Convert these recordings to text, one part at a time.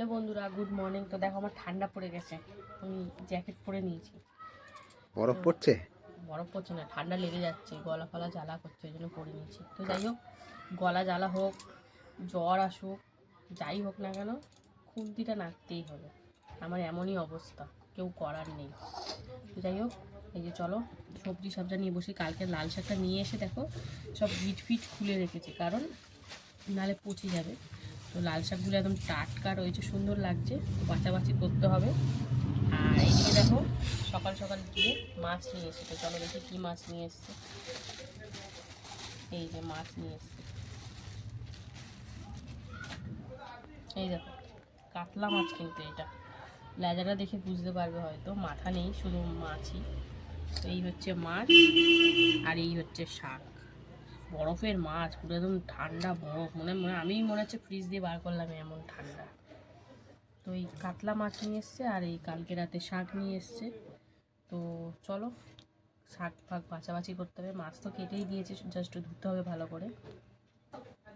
Hello বন্ধুরা good morning. তো দেখো আমার ঠান্ডা পড়ে গেছে। আমি জ্যাকেট পরে নিয়েছি। বরফ পড়ছে? বরফ পড়ছে না ঠান্ডা লেগে যাচ্ছে গলা ফলা জ্বালা করছে ওই জন্য পরে নিয়েছি। তো যাই হোক গলা জ্বালা হোক জ্বর আসুক যাই হোক না কেন খুন্তিটা নাড়তেই হবে। আমার এমনই অবস্থা কেউ করার নেই। তো যাই হোক এই যে চলো সবজি সবজা নিয়ে বসে। কালকে লাল শাকটা নিয়ে এসে দেখো সব গিট ফিট খুলে রেখেছে। কারণ নালে পচে যাবে। তো লাল শাকগুলো একদম টাটকা রয়েছে, সুন্দর লাগছে বাছাবাছি করতে হবে। আর এইদিকে দেখো, সকাল সকাল গিয়ে মাছ নিয়ে এসেছে। তো চলো দেখি কী মাছ নিয়ে এসছে। এই যে মাছ নিয়ে এসছে। এই দেখো, কাতলা মাছ কিন্তু এটা। লেজাটা দেখে বুঝতে পারবে হয়তো, মাথা নেই, শুধু মাছই। তো এই হচ্ছে মাছ, আর এই হচ্ছে শাক। বরফের মাছ, পুরো একদম ঠান্ডা বরফ। মনে মনে আমি মনে হচ্ছে ফ্রিজ দিয়ে বার করলাম এমন ঠান্ডা। তো এই কাতলা মাছ নিয়ে এসছে আর এই কালকে রাতে শাক নিয়ে এসছে। তো চলো, শাক ফাক বাছাবাছি করতে হবে। মাছ তো কেটেই দিয়েছে জাস্ট ধুতে হবে ভালো করে।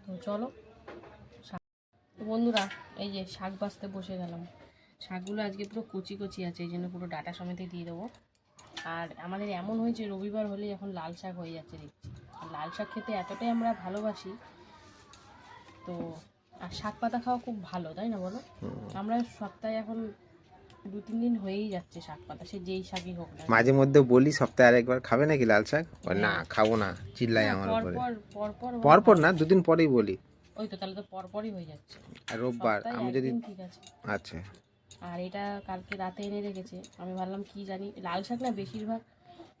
তো চলো বন্ধুরা, এই যে শাক বাছতে বসে গেলাম। শাকগুলো আজকে পুরো কচি কচি আছে, এই জন্য পুরো ডাটা সমেত দিয়ে দেবো। আর আমাদের এমন হয়েছে, রবিবার হলেই এখন লাল শাক হয়ে যাচ্ছে, দেখছি। লাল শাক খেতে এতটাই আমরা ভালোবাসি। তো আর শাক পাতা খাওয়া খুব ভালো তাই না বলো? আমরা সপ্তাহে এখন দু তিন দিন হয়েই যাচ্ছে শাক পাতা সে যেই শাকই হোক না মাঝে মধ্যে বলি সপ্তাহে আরেকবার খাবে নাকি লাল শাক? না হ্যাঁ। খাব না চিল্লাই আমার পর উপরে। পর পর না দুদিন পরেই বলি। ওই তো তাহলে তো পর পরই হয়ে যাচ্ছে। আর রোববার আমি যদি ঠিক আছে। আচ্ছা। আর এটা কালকে রাতে এনে রেখেছে আমি ভাবলাম কি জানি লাল শাক না বেশিরভাগ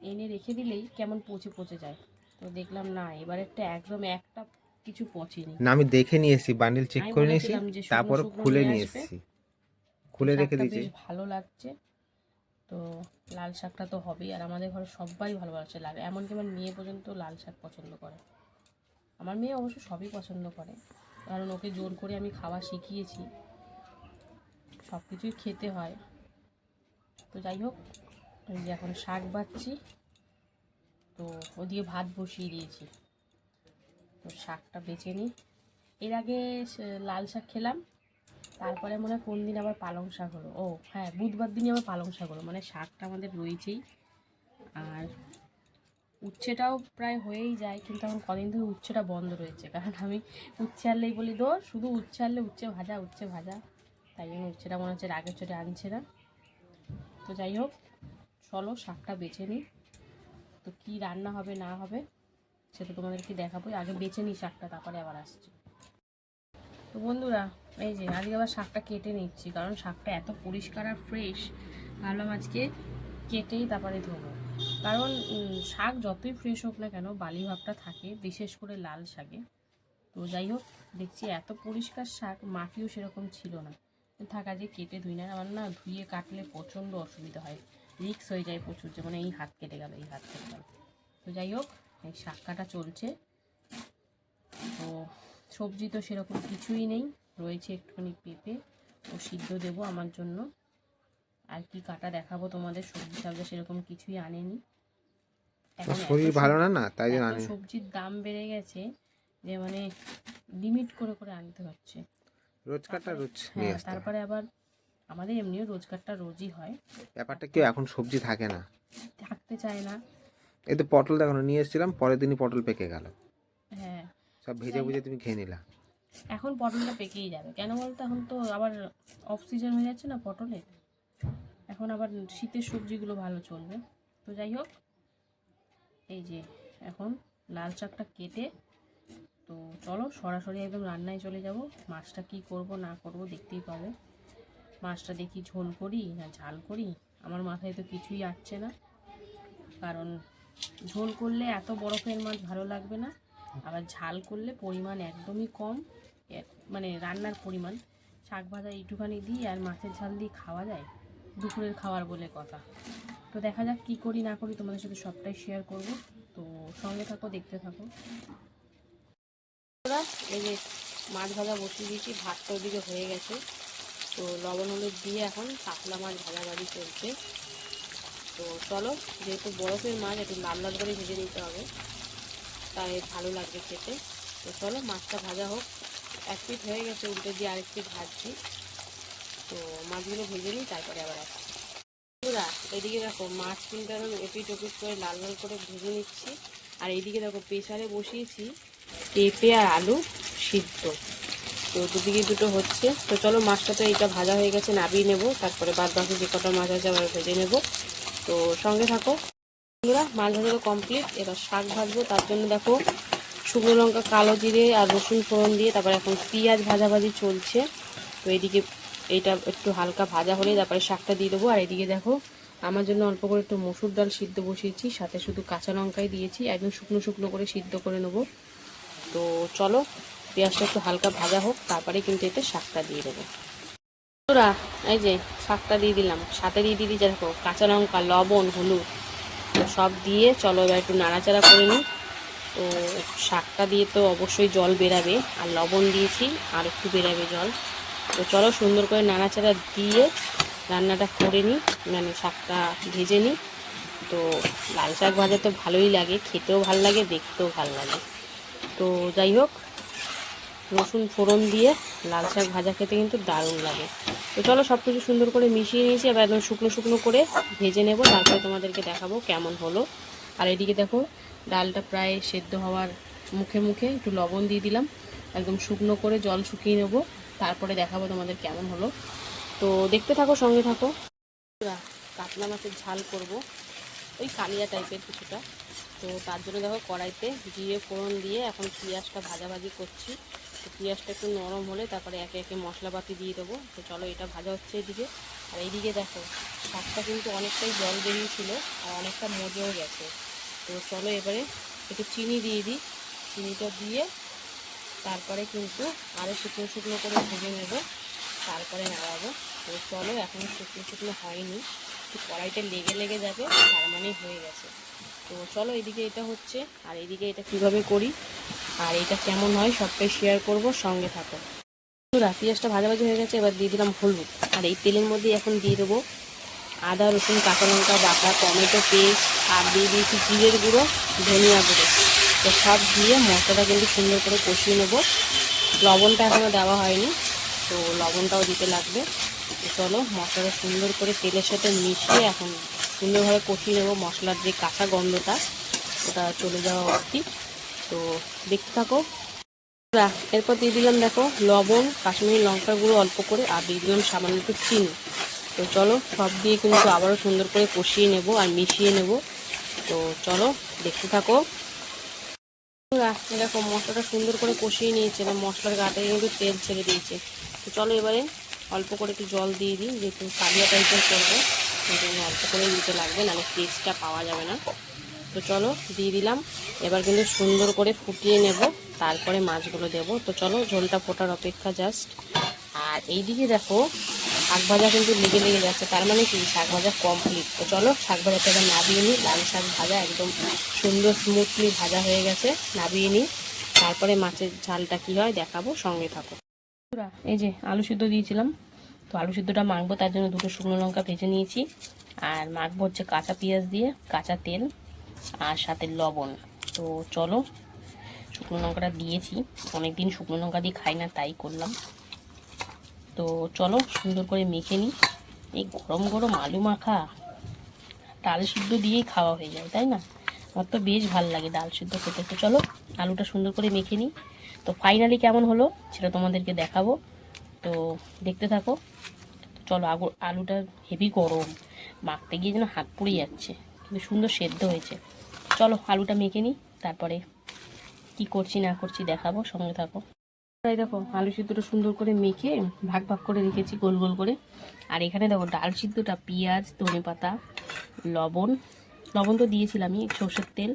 এনে রেখে দিলেই কেমন পচে পচে যায়। তো দেখলাম না এবার একটা একদম একটা কিছু পচেনি না। আমি দেখে নিয়ে এসেছি বান্ডিল চেক করে নিয়েছি তারপর খুলে নিয়ে নিয়ে এসেছি। খুলে রেখে দিয়েছি। ভালো লাগছে। তো লাল শাকটা তো হবেই আর আমাদের ঘরে সবাই ভালোবাসে লাল এমনকি আমার মেয়ে পর্যন্ত লাল শাক পছন্দ করে। আমার মেয়ে অবশ্য সবই পছন্দ করে কারণ ওকে জোর করে আমি খাওয়া শিখিয়েছি। সব কিছুই খেতে হয়। তো যাই হোক এই যে এখন শাক বাচ্ছি। তো ওদিকে ভাত বসিয়ে দিয়েছি। তো শাকটা বেছে নিই। এর আগে লাল শাক খেলাম। তারপরে মনে হয় কোন দিন আবার পালং শাক হলো। ও হ্যাঁ বুধবার দিনই আবার পালং শাক হলো। মানে শাকটা আমাদের রয়েছেই। আর উচ্ছেটাও প্রায় হয়েই যায়, কিন্তু এখন কদিন ধরে উচ্ছেটা বন্ধ রয়েছে। কারণ আমি উচ্ছে আনলেই বলি, দো, শুধু উচ্ছে আনলে উচ্ছে ভাজা উচ্ছে ভাজা। তাই জন্য উচ্ছেটা মনে হচ্ছে রাগের চোটে আনছে না। তো যাই হোক, চলো শাকটা বেছে নিই। তো কী রান্না হবে, না হবে, সেটা তোমাদেরকে দেখাবো আগে বেছে নিই শাকটা, তারপরে আবার আসছি। তো বন্ধুরা, এই যে আজকে আবার শাকটা কেটে নিচ্ছি, কারণ শাকটা এত পরিষ্কার আর ফ্রেশ ভাবলাম আজকে কেটেই তারপরে ধোবো। কারণ শাক যতই ফ্রেশ হোক না কেন, বালি ভাবটা থাকে, বিশেষ করে লাল শাকে। তো যাই হোক, দেখছি এত পরিষ্কার শাক, মাটিও সেরকম ছিল না। থাকা যে কেটে ধুই না, আমার না ধুয়ে কাটলে প্রচণ্ড অসুবিধা হয়। রিক্স হয়ে যায় প্রচুর যেমন এই হাত কেটে গেল এই হাত কেটে গেল। তো যাই হোক এই শাক কাটা চলছে। তো সবজি তো সেরকম কিছুই নেই রয়েছে একটুখানি পেঁপে। ও সিদ্ধ দেবো আমার জন্য। আর কি কাটা দেখাবো তোমাদের সবজি সবজি সেরকম কিছুই আনেনি। শরীর ভালো না না তাই জন্য সবজির দাম বেড়ে গেছে যে মানে লিমিট করে করে আনতে হচ্ছে। রোজকারটা রোজ নিয়ে হ্যাঁ আসতে তারপরে আবার আমাদের এমনিও রোজগারটা রোজই হয়। ব্যাপারটা কেউ এখন সবজি থাকে না? থাকতে চায় না। এই তো পটল দেখানো নিয়ে এসেছিলাম পরের দিনই পটল পেকে গেল। হ্যাঁ। সব ভেজে ভুজে তুমি খেয়ে নিলা। এখন পটলটা পেকেই যাবে। কেন বলতো এখন তো আবার অফ সিজন হয়ে যাচ্ছে না পটলে। এখন আবার শীতের সবজিগুলো ভালো চলবে। তো যাই হোক এই যে এখন লাল শাকটা কেটে তো চলো সরাসরি একদম রান্নায় চলে যাব। মাছটা কি করব না করব দেখতেই পাবে। মাছটা দেখি ঝোল করি না ঝাল করি, আমার মাথায় তো কিছুই আসছে না। কারণ ঝোল করলে এত বরফের মাছ ভালো লাগবে না, আবার ঝাল করলে পরিমাণ একদমই কম মানে রান্নার পরিমাণ। শাক ভাজা একটুখানি দিই আর মাছের ঝাল দিয়ে খাওয়া যায়, দুপুরের খাওয়ার বলে কথা। তো দেখা যাক কী করি না করি তোমাদের সাথে সবটাই শেয়ার করব, তো সঙ্গে থাকো, দেখতে থাকো। এই যে মাছ ভাজা বসিয়ে দিয়েছি, ভাতটা ওদিকে হয়ে গেছে। তো লবণ, হলুদ দিয়ে এখন কাতলা মাছ ভাজাভাজি চলছে। তো চলো, যেহেতু বরফের মাছ, একটু লাল লাল করে ভেজে নিতে হবে। তাই ভালো লাগবে খেতে। তো চলো, মাছটা ভাজা হোক। এক পিঠ হয়ে গেছে, উল্টে দিয়ে আরেক পিঠ ভাজছি। তো মাছগুলো ভেজে নিই, তারপরে আবার আসছি। বন্ধুরা, এদিকে দেখো, মাছ কিন্তু এখন এপিট ওপিট করে লাল লাল করে ভেজে নিচ্ছি। আর এইদিকে দেখো প্রেশারে বসিয়েছি পেঁপে আর আলু সিদ্ধ। তো দুদিকে দুটো হচ্ছে। তো চলো মাছটা তো এইটা ভাজা হয়ে গেছে, নাবিয়ে নেব। তারপরে বাদ বাকি যে কটা মাছ আছে আবার ভেজে নেব। তো সঙ্গে থাকো। বন্ধুরা, মাছ ভাজা তো কমপ্লিট এবার শাক ভাজবো। তার জন্য দেখো, শুকনো লঙ্কা, কালো জিরে আর রসুন ফোড়ন দিয়ে তারপরে এখন পেঁয়াজ ভাজাভাজি চলছে। তো এদিকে এইটা একটু হালকা ভাজা হলে তারপরে শাকটা দিয়ে দেবো। আর এদিকে দেখো, আমার জন্য অল্প করে একটু মসুর ডাল সিদ্ধ বসিয়েছি। সাথে শুধু কাঁচা লঙ্কাই দিয়েছি। একদম শুকনো শুকনো করে সিদ্ধ করে নেব। তো চলো পেঁয়াজটা একটু হালকা ভাজা হোক তারপরে কিন্তু এতে শাকটা দিয়ে দেবো। বন্ধুরা, এই যে শাকটা দিয়ে দিলাম। সাথে দিয়ে দিদি দেখো কাঁচা লঙ্কা লবণ হলুদ সব দিয়ে চলো এবার একটু নাড়াচাড়া করে নিই। তো শাকটা দিয়ে তো অবশ্যই জল বেরাবে আর লবণ দিয়েছি আর একটু বেরাবে জল। তো চলো সুন্দর করে নাড়াচাড়া দিয়ে রান্নাটা করে নিই মানে শাকটা ভেজে নিই। তো লাল শাক ভাজা তো ভালোই লাগে খেতেও ভালো লাগে দেখতেও ভালো লাগে। তো যাই হোক রসুন ফোড়ন দিয়ে লাল শাক ভাজা খেতে কিন্তু দারুণ লাগে। তো চলো সব কিছু সুন্দর করে মিশিয়ে নিয়েছি, এবার একদম শুকনো শুকনো করে ভেজে নেব, তারপরে তোমাদেরকে দেখাবো কেমন হলো। আর এদিকে দেখো, ডালটা প্রায় সেদ্ধ হওয়ার মুখে মুখে একটু লবণ দিয়ে দিলাম। একদম শুকনো করে জল শুকিয়ে নেব, তারপরে দেখাবো তোমাদের কেমন হলো। তো দেখতে থাকো, সঙ্গে থাকো। কাতলা মাছের ঝাল করব, ওই কালিয়া টাইপের কিছুটা। তো তার জন্য দেখো কড়াইতে জিরে ফোড়ন দিয়ে এখন পেঁয়াজটা ভাজাভাজি করছি। তো পেঁয়াজটা একটু নরম হলে তারপরে একে একে মশলাপাতি দিয়ে দেবো। তো চলো এটা ভাজা হচ্ছে এদিকে। আর এইদিকে দেখো, শাকটা কিন্তু অনেকটাই জল বেরিয়েছিল আর অনেকটা মজেও গেছে। তো চলো এবারে একটু চিনি দিয়ে দিই। চিনিটা দিয়ে তারপরে কিন্তু আরও শুকনো শুকনো করে ভেজে নেব। তারপরে নাড়াবো। তো চলো এখনও শুকনো শুকনো হয়নি। কড়াইটা লেগে লেগে যাবে, তার মানে হয়ে গেছে। তো চলো এদিকে এটা হচ্ছে আর এদিকে এটা কীভাবে করি আর এটা কেমন হয় সবটাই শেয়ার করব সঙ্গে থাকো। বন্ধুরা, পেঁয়াজটা ভাজাভাজি হয়ে গেছে এবার দিয়ে দিলাম হলুদ। আর এই তেলের মধ্যে এখন দিয়ে দেবো আদা রসুন কাঁচা লঙ্কা বাটা টমেটো পেস্ট আর দিয়ে দিয়েছি জিরের গুঁড়ো ধনিয়া গুঁড়ো। তো সব দিয়ে মশলাটা কিন্তু সুন্দর করে কষিয়ে নেব। লবণটা এখনও দেওয়া হয়নি তো লবণটাও দিতে লাগবে। চলো মশলাটা সুন্দর করে তেলের সাথে মিশিয়ে এখন সুন্দরভাবে কষিয়ে নেব মশলার যে কাঁচা গন্ধটা, ওটা চলে যাওয়া অবধি। তো দেখতে থাকো। এরপর দিয়ে দিলাম দেখো লবণ, কাশ্মীরি লঙ্কা গুঁড়ো অল্প করে, আর দিয়ে দিলাম সামান্য একটু চিনি। তো চলো, সব দিয়ে কিন্তু আবারও সুন্দর করে কষিয়ে নেব আর মিশিয়ে নেব। তো চলো, দেখতে থাকো। দেখো মশলাটা সুন্দর করে কষিয়ে নিয়েছে, এবার মশলার গাতে কিন্তু তেল ছেড়ে দিয়েছে। তো চলো এবারে অল্প করে একটু জল দিয়ে দিই, যেহেতু কালিয়া টাইপের করব। অল্প করে দিতে লাগবে, নাহলে টেস্টটা পাওয়া যাবে না। তো চলো, দিয়ে দিলাম। এবার কিন্তু সুন্দর করে ফুটিয়ে নেব, তারপরে মাছগুলো দেব। তো চলো, ঝোলটা ফোটার অপেক্ষা জাস্ট আর এইদিকে দেখো, শাক ভাজা কিন্তু লেগে লেগে যাচ্ছে, তার মানে কি? শাক ভাজা কমপ্লিট তো চলো, শাক ভাজাটা এবার নাবিয়ে নিই। লাল শাক ভাজা একদম সুন্দর স্মুথলি ভাজা হয়ে গেছে, নাবিয়ে নিই। তারপরে মাছের ঝালটা কি হয় দেখাবো, সঙ্গে থাকো। এই যে, আলু সিদ্ধ দিয়েছিলাম। তো আলু সিদ্ধটা মাখবো, তার জন্য দুটো শুকনো লঙ্কা ভেজে নিয়েছি। আর মাখবো হচ্ছে কাঁচা পেঁয়াজ দিয়ে, কাঁচা তেল আর সাথে লবণ। তো চলো, শুকনো লঙ্কাটা দিয়েছি। অনেকদিন শুকনো লঙ্কা দিয়ে খাই না, তাই করলাম। তো চলো, সুন্দর করে মেখে নিই। এই গরম গরম আলু মাখা, ডাল সিদ্ধ দিয়েই খাওয়া হয়ে যায়, তাই না? আমার তো বেশ ভালো লাগে ডাল সিদ্ধ খেতে। তো চলো, আলুটা সুন্দর করে মেখে নিই। তো ফাইনালি কেমন হলো, সেটা তোমাদেরকে দেখাবো। তো দেখতে থাকো। চলো, আগু আলুটা হেভি গরম। মাখতে গিয়ে যেন হাত পুড়ে যাচ্ছে। কিন্তু সুন্দর সেদ্ধ হয়েছে। চলো, আলুটা মেখে নিই। তারপরে কি করছি, না করছি দেখাবো। সঙ্গে থাকো। এই দেখো, আলু সিদ্ধটা সুন্দর করে মেখে ভাগ ভাগ করে রেখেছি, গোল গোল করে। আর এখানে দেখো, ডাল সিদ্ধটা, পেঁয়াজ ধনে পাতা লবণ। লবণ তো দিয়েছিলামই, সর্ষের তেল।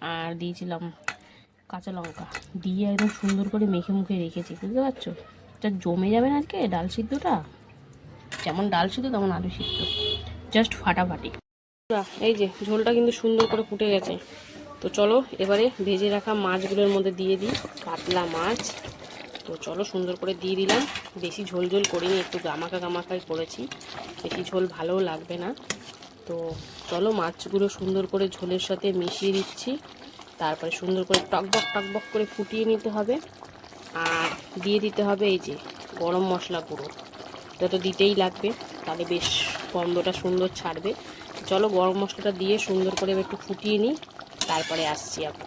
আর দিয়েছিলাম কাঁচা লঙ্কা। দিয়ে একদম সুন্দর করে মেখে মুখে রেখেছি। বুঝতে পারছ? এটা জমে যাবে না আজকে, ডাল সিদ্ধটা? যেমন ডাল সিদ্ধ, তেমন আলু সিদ্ধ। জাস্ট ফাটাফাটি। এই যে, ঝোলটা কিন্তু সুন্দর করে ফুটে গেছে। তো চলো, এবারে ভেজে রাখা মাছগুলোর মধ্যে দিয়ে দিই। পাতলা মাছ। তো চলো, সুন্দর করে দিয়ে দিলাম। বেশি ঝোল ঝোল করিনি, একটু গামাকা গামাকাই করেছি। বেশি ঝোল ভালোও লাগবে না। তো চলো, মাছগুলো সুন্দর করে ঝোলের সাথে মিশিয়ে দিচ্ছি। তারপরে সুন্দর করে টকবক টকবক করে ফুটিয়ে নিতে হবে। আর দিয়ে দিতে হবে এই যে গরম মশলা গুঁড়ো এটা তো দিতেই লাগবে, তাহলে বেশ গন্ধটা সুন্দর ছাড়বে। চলো গরম মশলাটা দিয়ে সুন্দর করে একটু ফুটিয়ে নিই, তারপরে আসছি আবার।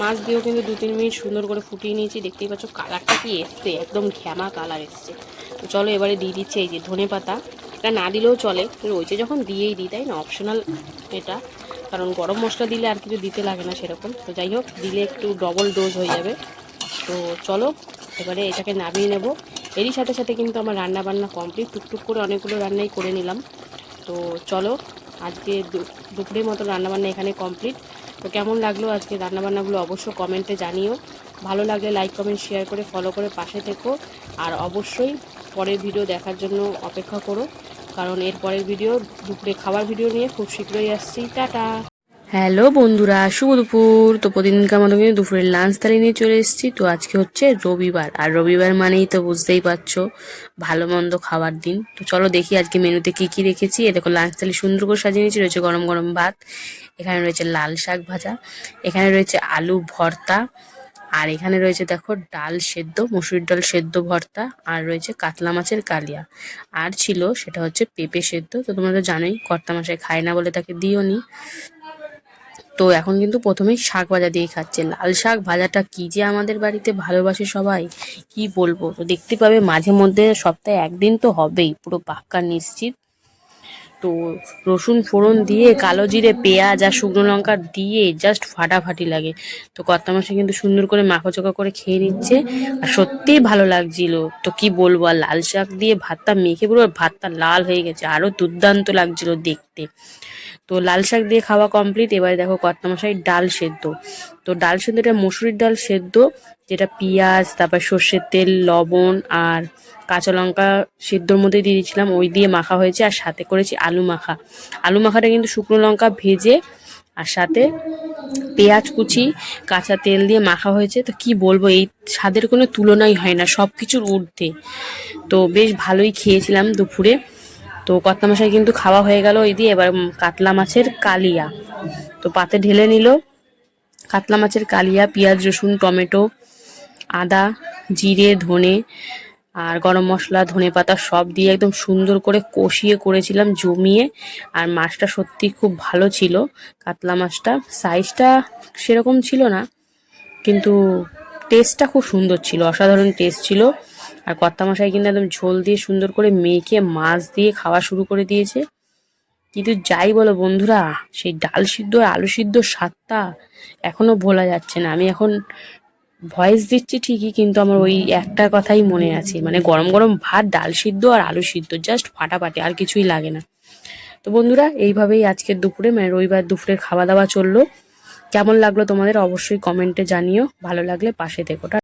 মাছ দিয়েও কিন্তু দু তিন মিনিট সুন্দর করে ফুটিয়ে নিয়েছি। দেখতেই পাচ্ছ কালারটা কি এসছে, একদম ঘ্যামা কালার এসছে। তো চলো এবারে দিয়ে দিচ্ছে এই যে ধনে পাতা। এটা না দিলেও চলে রয়েছে যখন দিয়েই দিই, তাই না? অপশনাল এটা। কারণ গরম মশলা দিলে আর কিছু দিতে লাগে না সেরকম। তো যাই হোক, দিলে একটু ডবল ডোজ হয়ে যাবে। তো চলো, এবারে এটাকে নামিয়ে নেব। এরই সাথে সাথে কিন্তু আমার রান্না বান্না কমপ্লিট টুকটুক করে অনেকগুলো রান্নাই করে নিলাম। তো চলো, আজকে দুপুরের মতো রান্নাবান্না এখানে কমপ্লিট তো কেমন লাগল আজকে রান্নাবান্নাগুলো অবশ্য কমেন্টে জানিও। ভালো লাগলে লাইক কমেন্ট শেয়ার করে ফলো করে পাশে থেকো। আর অবশ্যই পরের ভিডিও দেখার জন্য অপেক্ষা করো। কারণ এর পরের ভিডিও দুপুরে খাবার ভিডিও নিয়ে খুব শীঘ্রই আসছি। টাটা! হ্যালো বন্ধুরা, শুভ দুপুর। তো প্রতিদিনকার মতো কিন্তু দুপুরের লাঞ্চ থালি নিয়ে চলে এসেছি। তো আজকে হচ্ছে রবিবার। আর রবিবার মানেই তো বুঝতেই পারছ, ভালো মন্দ খাওয়ার দিন। তো চলো দেখি আজকে মেনুতে কি কি রেখেছি। এ দেখো লাঞ্চ থালি সুন্দর করে সাজিয়ে নিয়েছি। রয়েছে গরম গরম ভাত, এখানে রয়েছে লাল শাক ভাজা, এখানে রয়েছে আলু ভর্তা, আর এখানে রয়েছে দেখো ডাল সেদ্ধ মসুরির ডাল সেদ্ধ ভর্তা, আর রয়েছে কাতলা মাছের কালিয়া। আর ছিল সেটা হচ্ছে পেঁপে সেদ্ধ। তো তোমরা তো জানোই, কর্তা মাসে খায় না বলে তাকে দিও নি তো এখন কিন্তু প্রথমেই শাক ভাজা দিয়ে খাচ্ছে। লাল শাক ভাজাটা কি যে আমাদের বাড়িতে ভালোবাসে সবাই, কি বলব? তো দেখতে পাবে মাঝে মধ্যে সপ্তাহে একদিন তো হবেই, পুরো পাক্কা নিশ্চিত। তো রসুন ফোড়ন দিয়ে কালো জিরে, পেঁয়াজ আর শুকনো লঙ্কা দিয়ে জাস্ট ফাটাফাটি লাগে। তো কর্তা মাসে কিন্তু সুন্দর করে মাখোচোকা করে খেয়ে নিচ্ছে। আর সত্যিই ভালো লাগছিল। তো কি বলব, আর লাল শাক দিয়ে ভাতটা মেখে পুরো ভাতটা লাল হয়ে গেছে। আরও দুর্দান্ত লাগছিল দেখতে। তো লাল শাক দিয়ে খাওয়া কমপ্লিট এবারে দেখো কর্তা মশাই ডাল সেদ্ধ। তো ডাল সেদ্ধটা মসুরির ডাল সেদ্ধ, যেটা পেঁয়াজ, তারপর সর্ষের তেল, লবণ আর কাঁচা লঙ্কা সেদ্ধর মধ্যে দিয়ে দিয়েছিলাম। ওই দিয়ে মাখা হয়েছে আর সাথে করেছি আলু মাখা। আলু মাখাটা কিন্তু শুকনো লঙ্কা ভেজে আর সাথে পেঁয়াজ কুচি, কাঁচা তেল দিয়ে মাখা হয়েছে। তো কি বলব, এই স্বাদের কোনো তুলনাই হয় না সব কিছুর ঊর্ধ্বে। তো বেশ ভালোই খেয়েছিলাম দুপুরে। তো কত্তা মশাই কিন্তু খাওয়া হয়ে গেল ওই দিয়ে এবার কাতলা মাছের কালিয়া। তো পাতে ঢেলে নিল। কাতলা মাছের কালিয়া, পেঁয়াজ, রসুন, টমেটো, আদা, জিরে, ধনে আর গরম মশলা, ধনে পাতা সব দিয়ে একদম সুন্দর করে কষিয়ে করেছিলাম, জমিয়ে। আর মাছটা সত্যি খুব ভালো ছিল, কাতলা মাছটা। সাইজটা সেরকম ছিল না, কিন্তু টেস্টটা খুব সুন্দর ছিল, অসাধারণ টেস্ট ছিল। আর কর্তা মশাই কিন্তু একদম ঝোল দিয়ে সুন্দর করে মেখে, মাছ দিয়ে খাওয়া শুরু করে দিয়েছে। কিন্তু যাই বলো বন্ধুরা, সেই ডাল সিদ্ধ আর আলু সিদ্ধ স্বাদটা এখনও ভোলা যাচ্ছে না। আমি এখন ভয়েস দিচ্ছি ঠিকই, কিন্তু আমার ওই একটা কথাই মনে আছে। মানে গরম গরম ভাত, ডাল সিদ্ধ আর আলু সিদ্ধ, জাস্ট ফাটাফাটি, আর কিছুই লাগে না। তো বন্ধুরা, এইভাবেই আজকের দুপুরে মানে রবিবার দুপুরের খাওয়া দাওয়া চলল। কেমন লাগল তোমাদের অবশ্যই কমেন্টে জানিও। ভালো লাগলে পাশে থেকো। টা-